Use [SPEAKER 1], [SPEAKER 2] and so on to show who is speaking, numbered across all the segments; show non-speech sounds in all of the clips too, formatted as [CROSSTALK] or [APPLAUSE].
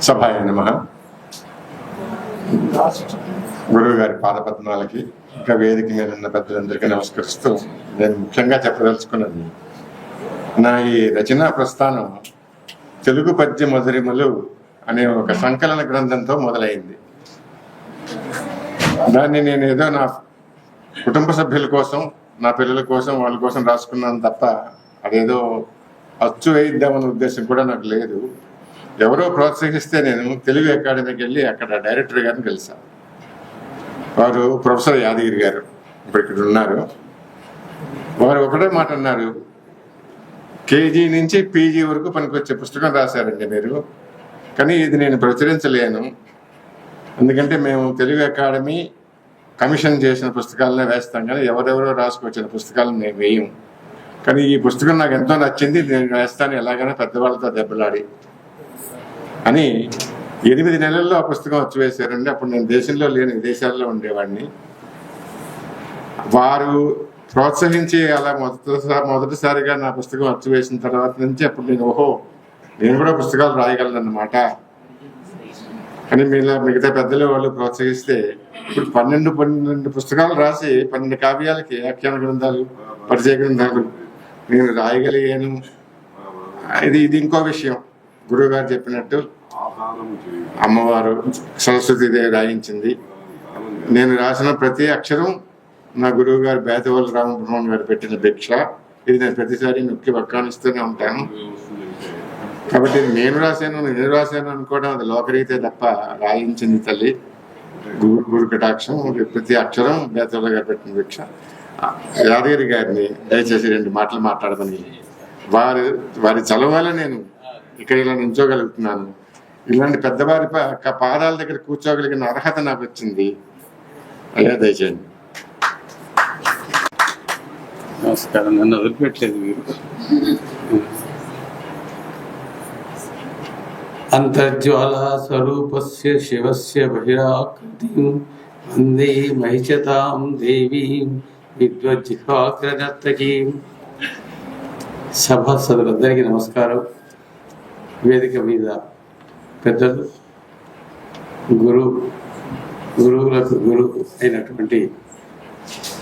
[SPEAKER 1] సభాయ నమ. గురువు గారి పాదపద్మాలకి ఇంకా వేదిక మీద ఉన్న పెద్దలందరికీ నమస్కరిస్తూ నేను ముఖ్యంగా చెప్పదలుచుకున్నది నా ఈ రచనా ప్రస్థానం తెలుగు పద్య మధురిమలు అనే ఒక సంకలన గ్రంథంతో మొదలైంది. దాన్ని నేను ఏదో నా కుటుంబ సభ్యుల కోసం నా పిల్లల కోసం వాళ్ళ కోసం రాసుకున్నాను తప్ప అదేదో అచ్చు వేయిద్దామన్న ఉద్దేశం కూడా నాకు లేదు. ఎవరో ప్రోత్సహిస్తే నేను తెలుగు అకాడమీకి వెళ్ళి అక్కడ డైరెక్టర్ గారిని కలిసాను వారు ప్రొఫెసర్ యాదగిరి గారు ఇప్పుడు ఇక్కడ ఉన్నారు. వారు ఒకటే మాట అన్నారు. కేజీ నుంచి పీజీ వరకు పనికొచ్చే పుస్తకం రాశారండి మీరు. కానీ ఇది నేను ప్రచురించలేను. ఎందుకంటే మేము తెలుగు అకాడమీ కమిషన్ చేసిన పుస్తకాలనే వేస్తాం కానీ ఎవరెవరో రాసుకొచ్చిన పుస్తకాలను మేము వేయము కానీ ఈ పుస్తకం నాకు ఎంతో నచ్చింది. నేను వేస్తాను. ఎలాగైనా పెద్దవాళ్ళతో దెబ్బలాడి. అని ఎనిమిది నెలల్లో ఆ పుస్తకం వచ్చి వేశారండి అప్పుడు నేను దేశంలో లేని విదేశాల్లో ఉండేవాడిని. వారు ప్రోత్సహించి అలా మొదటిసారి మొదటిసారిగా నా పుస్తకం వచ్చి వేసిన తర్వాత నుంచి అప్పుడు నేను ఓహో నేను కూడా పుస్తకాలు రాయగలను అన్నమాట కానీ మీలా మిగతా పెద్దలు వాళ్ళు ప్రోత్సహిస్తే ఇప్పుడు పన్నెండు పన్నెండు పుస్తకాలు రాసి పన్నెండు కావ్యాలకి వ్యాఖ్యాన గ్రంథాలు పరిచయ గ్రంథాలు నేను రాయగలిగాను. ఇది ఇది ఇంకో విషయం. గురువుగారు చెప్పినట్టు అమ్మవారు సరస్వతీదేవి రాయించింది. నేను రాసిన ప్రతి అక్షరం నా గురువు గారు బేతవల్లి రామబ్రహ్మణ్ గారు పెట్టిన భిక్ష. ఇది నేను ప్రతిసారి నొక్కి వక్కానిస్తూనే ఉంటాను. కాబట్టి నేను రాశాను నేను రాశాను అనుకోవడం అది లోకరీతే తప్ప రాయించింది తల్లి. గురు గురు కటాక్షం ప్రతి అక్షరం బేతవల్లి గారు పెట్టిన భిక్ష. యాదగిరి గారిని దయచేసి రెండు మాటలు మాట్లాడమని వారి వారి చలవల నేను ఇక్కడ ఇలా నించోగలుగుతున్నాను. ఇలాంటి పెద్దవారి ప- పాదాల దగ్గర కూర్చోగలిగిన అర్హత నాకు వచ్చింది. అయ్యా దయచేయండి.
[SPEAKER 2] నమస్కారం. నన్ను వదిలిపెట్టలేదు మీరు. అంతర్జ్వాలా స్వరూపస్య శివస్య బహిరాకృతిం వందే మహిషతాం దేవీం విద్వజ్జిహ్వాగ్రనర్తకీం సభాసదులందరికీ నమస్కారం. వేదిక మీద పెద్దలు గురు గురువులకు గురువు అయినటువంటి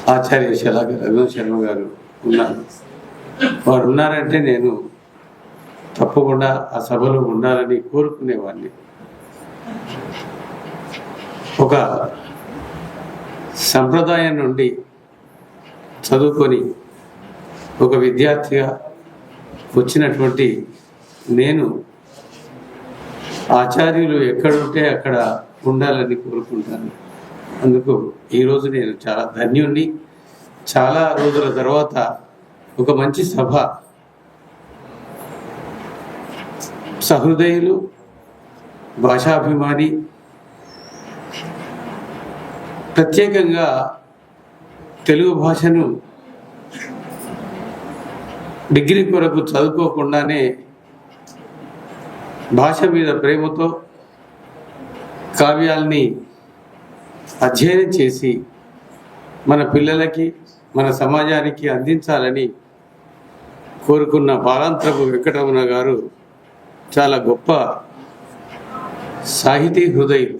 [SPEAKER 2] ఆచార్య శలాగ రఘు శర్మ గారు ఉన్నారు. వారు ఉన్నారంటే నేను తప్పకుండా ఆ సభలో ఉండాలని కోరుకునేవాడిని ఒక సంప్రదాయం నుండి చదువుకొని ఒక విద్యార్థిగా వచ్చినటువంటి నేను ఆచార్యులు ఎక్కడుంటే అక్కడ ఉండాలని కోరుకుంటాను. అందుకు ఈరోజు నేను చాలా ధన్యుణ్ణి. చాలా రోజుల తర్వాత ఒక మంచి సభ సహృదయులు భాషాభిమాని ప్రత్యేకంగా తెలుగు భాషను డిగ్రీ కొరకు చదువుకోకుండానే భాష మీద ప్రేమతో కావ్యాల్ని అధ్యయనం చేసి మన పిల్లలకి మన సమాజానికి అందించాలని కోరుకున్న బాలాంత్రపు వెంకటరమణ గారు చాలా గొప్ప సాహితీ హృదయం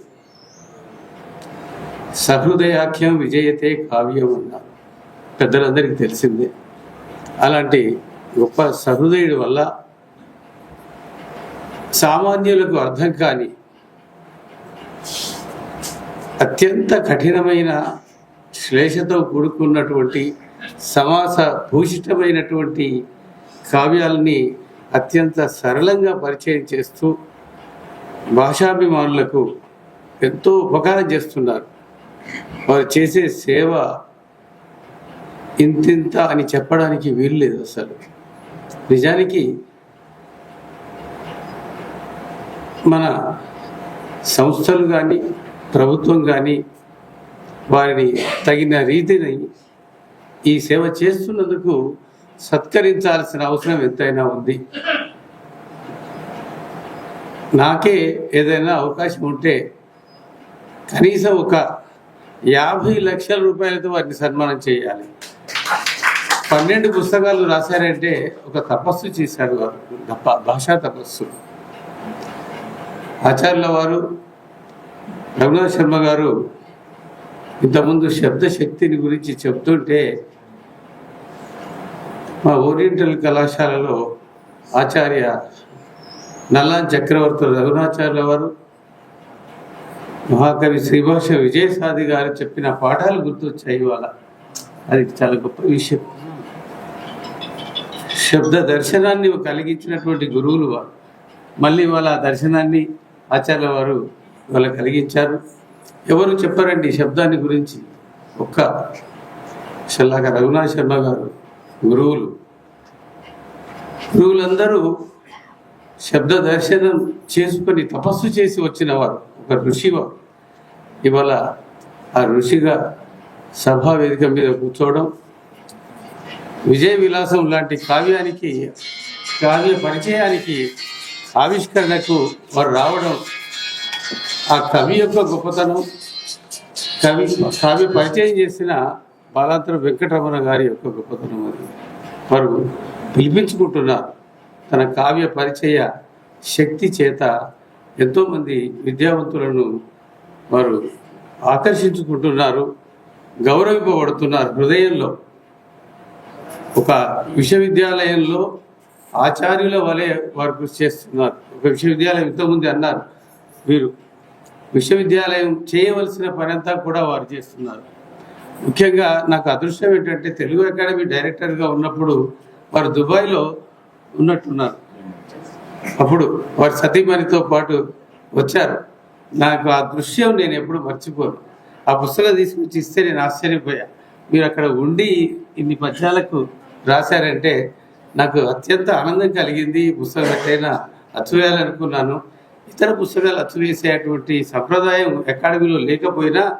[SPEAKER 2] సహృదయాఖ్యం విజయతే కావ్యం అన్నారు పెద్దలందరికీ తెలిసిందే. అలాంటి గొప్ప సహృదయుడి వల్ల సామాన్యులకు అర్థం కాని అత్యంత కఠినమైన శ్లేషతో కూడుకున్నటువంటి సమాస భూషిష్టమైనటువంటి కావ్యాలని అత్యంత సరళంగా పరిచయం చేస్తూ భాషాభిమానులకు ఎంతో ఉపకారం చేస్తున్నారు. వారు చేసే సేవ ఇంతింత అని చెప్పడానికి వీలు లేదు అసలు. నిజానికి మన సంస్థలు కానీ ప్రభుత్వం కానీ వారిని తగిన రీతిని ఈ సేవ చేస్తున్నందుకు సత్కరించాల్సిన అవసరం ఎంతైనా ఉంది. నాకే ఏదైనా అవకాశం ఉంటే కనీసం ఒక యాభై లక్షల రూపాయలతో వారిని సన్మానం చేయాలి. పన్నెండు పుస్తకాలు రాశారంటే ఒక తపస్సు చేశాడు వారు. గొప్ప భాషా తపస్సు. ఆచార్యుల వారు రఘునాథ్ శర్మ గారు ఇంతకుముందు శబ్ద శక్తిని గురించి చెప్తుంటే మా ఓరియంటల్ కళాశాలలో ఆచార్య నల్లాన్ చక్రవర్తులు రఘునాచార్యుల వారు మహాకవి శ్రీభాష విజయసాది గారు చెప్పిన పాఠాలు గుర్తొచ్చాయి ఇవాళ. అది చాలా గొప్ప విషయం. శబ్ద దర్శనాన్ని కలిగించినటువంటి గురువులు వారు. మళ్ళీ వాళ్ళ దర్శనాన్ని ఆచార్య వారు వాళ్ళ కలిగించారు. ఎవరు చెప్పారండి శబ్దాన్ని గురించి? ఒక్క షల్లాక రఘునాథ్ శర్మ గారు గురువులు. గురువులందరూ శబ్ద దర్శనం చేసుకొని తపస్సు చేసి వచ్చిన వారు. ఒక ఋషి ఇవాళ ఆ ఋషిగా సభా వేదిక మీద కూర్చోవడం విజయ విలాసం లాంటి కావ్యానికి కావ్య పరిచయానికి ఆవిష్కరణకు వారు రావడం ఆ కవి యొక్క గొప్పతనం కవి కవి పరిచయం చేసిన బాలాంతర వెంకటరమణ గారి యొక్క గొప్పతనం అది. వారు పిలిపించుకుంటున్నారు తన కావ్య పరిచయ శక్తి చేత ఎంతోమంది విద్యావంతులను వారు ఆకర్షించుకుంటున్నారు గౌరవింపబడుతున్నారు హృదయంలో. ఒక విశ్వవిద్యాలయంలో ఆచార్యుల వలె వారు కృషి చేస్తున్నారు. ఒక విశ్వవిద్యాలయం ఇంతకుముందు అన్నారు వీరు విశ్వవిద్యాలయం చేయవలసిన పనంతా కూడా వారు చేస్తున్నారు. ముఖ్యంగా నాకు అదృష్టం ఏంటంటే తెలుగు అకాడమీ డైరెక్టర్గా ఉన్నప్పుడు వారు దుబాయ్లో ఉన్నట్టున్నారు. అప్పుడు వారి సతీమణితో పాటు వచ్చారు. నాకు ఆ దృశ్యం నేను ఎప్పుడు మర్చిపోను. ఆ పుస్తకం తీసుకొచ్చి ఇస్తే నేను ఆశ్చర్యపోయా. మీరు అక్కడ ఉండి ఇన్ని పద్యాలకు రాశారంటే నాకు అత్యంత ఆనందం కలిగింది. ఈ పుస్తకం ఎట్లయినా అచ్చువేయాలనుకున్నాను ఇతర పుస్తకాలు అచ్చువేసేటువంటి సంప్రదాయం అకాడమీలో లేకపోయినా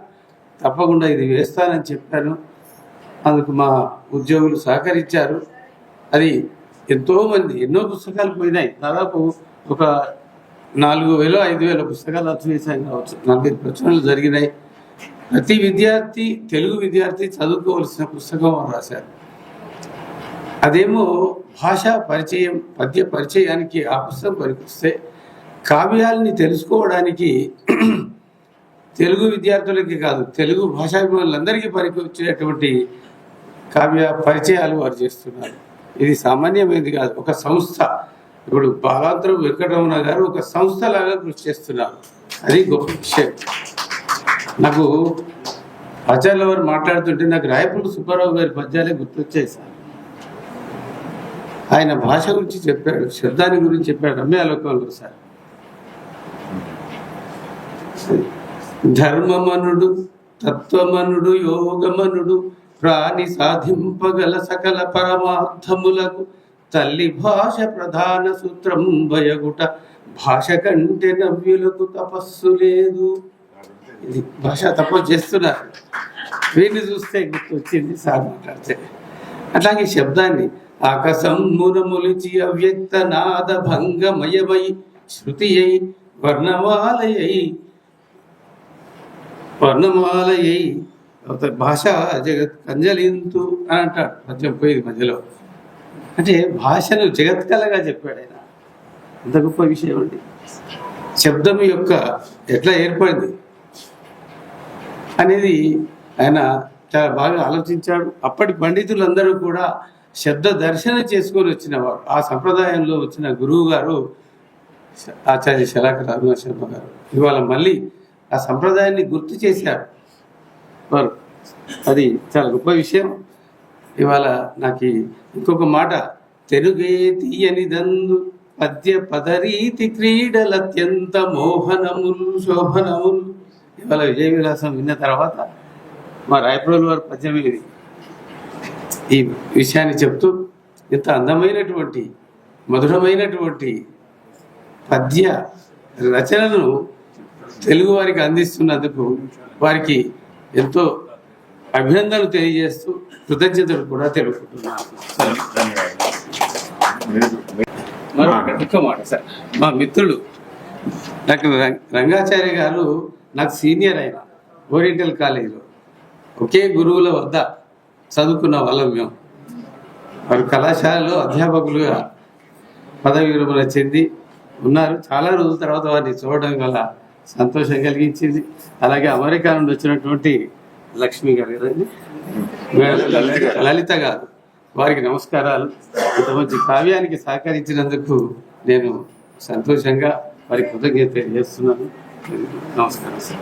[SPEAKER 2] తప్పకుండా ఇది వేస్తానని చెప్పాను. అందుకు మా ఉద్యోగులు సహకరించారు. అది ఎంతోమంది ఎన్నో పుస్తకాలు పోయినాయి. దాదాపు ఒక నాలుగు వేలు ఐదు వేల పుస్తకాలు అర్థవేశాయి కావచ్చు. నలభై ప్రచురణలు జరిగినాయి. ప్రతి విద్యార్థి తెలుగు విద్యార్థి చదువుకోవలసిన పుస్తకం రాశారు. అదేమో భాషా పరిచయం పద్య పరిచయానికి ఆ పుస్తకం పనికొస్తే కావ్యాలని తెలుసుకోవడానికి [CLEARS THROAT] తెలుగు విద్యార్థులకి కాదు తెలుగు భాషాభిమానులందరికీ పనికి వచ్చేటువంటి కావ్య పరిచయాలు వారు చేస్తున్నారు. ఇది సామాన్యమైనది కాదు. ఒక సంస్థ. ఇప్పుడు బాలాంతరం వెంకటరమణ గారు ఒక సంస్థ లాగా కృషి చేస్తున్నారు. అది గొప్ప విషయం. నాకు ఆచార్యుల వారు మాట్లాడుతుంటే నాకు రాయపూడి సుబ్బారావు గారి పద్యాలే గుర్తొచ్చాయి సార్. ఆయన భాష గురించి చెప్పాడు శబ్దాన్ని గురించి చెప్పాడు రమ్యాలోకంలో సార్. ధర్మమనుడు తత్వమనుడు యోగమనుడు ప్రాణి సాధింపగల సకల పరమార్థములకు తల్లి భాష ప్రధాన సూత్రం భయగుట భాష కంటే నవ్యులకు తపస్సు లేదు. ఇది భాష తపస్సు చేస్తున్నారు. వీళ్ళు చూస్తే గుర్తొచ్చింది సార్ మాట్లాడితే. అట్లాగే శబ్దాన్ని ఆకాశమున మొలిచి అవ్యక్త నాద భంగమయమై శృతి అయి వర్ణమాలయై వర్ణమాలయై అవతల భాష జగత్ కంజలింతు అని అంటాడు. పద్యం పోయేది మధ్యలో. అంటే భాషను జగత్కలగా చెప్పాడు ఆయన. అంత గొప్ప విషయం అండి. శబ్దం యొక్క ఎట్లా ఏర్పడింది అనేది ఆయన చాలా బాగా ఆలోచించాడు. అప్పటి పండితులందరూ కూడా శబ్ద దర్శన చేసుకొని వచ్చిన వారు ఆ సంప్రదాయంలో వచ్చిన గురువు గారు ఆచార్య శలాక రఘునాథ శర్మ గారు. ఇవాళ మళ్ళీ ఆ సంప్రదాయాన్ని గుర్తు చేశారు వారు. అది చాలా గొప్ప విషయం. ఇవాళ నాకు ఇంకొక మాట. తెలుగే తీయని దందు పద్య పదరీతి క్రీడలత్యంత మోహనములు శోభనములు. ఇవాళ విజయ విలాసం విన్న తర్వాత మా రాయప్రోలు వారి పద్యం ఇది. ఈ విషయాన్ని చెప్తూ ఇంత అందమైనటువంటి మధురమైనటువంటి పద్య రచనను తెలుగు వారికి అందిస్తున్నందుకు వారికి ఎంతో అభినందనలు తెలియజేస్తూ కృతజ్ఞతలు కూడా తెలుపుకుంటున్నాను ఒక్క మాట సార్. మా మిత్రుడు డాక్టర్ రంగ- రంగాచార్య గారు నాకు సీనియర్ ఆయన ఓరియంటల్ కాలేజీలో. ఒకే గురువుల వద్ద చదువుకున్న వాళ్ళం మేము. వారు కళాశాలలో అధ్యాపకులుగా పదవి విరమణ చెంది ఉన్నారు. చాలా రోజుల తర్వాత వారిని చూడడం వల్ల సంతోషం కలిగించింది. అలాగే అమెరికా నుండి వచ్చినటువంటి లక్ష్మి గారు కదండి? లలిత గారు వారికి నమస్కారాలు. ఇంత మంచి కావ్యానికి సహకరించినందుకు నేను సంతోషంగా వారికి కృతజ్ఞత చేస్తున్నాను నమస్కారం సార్.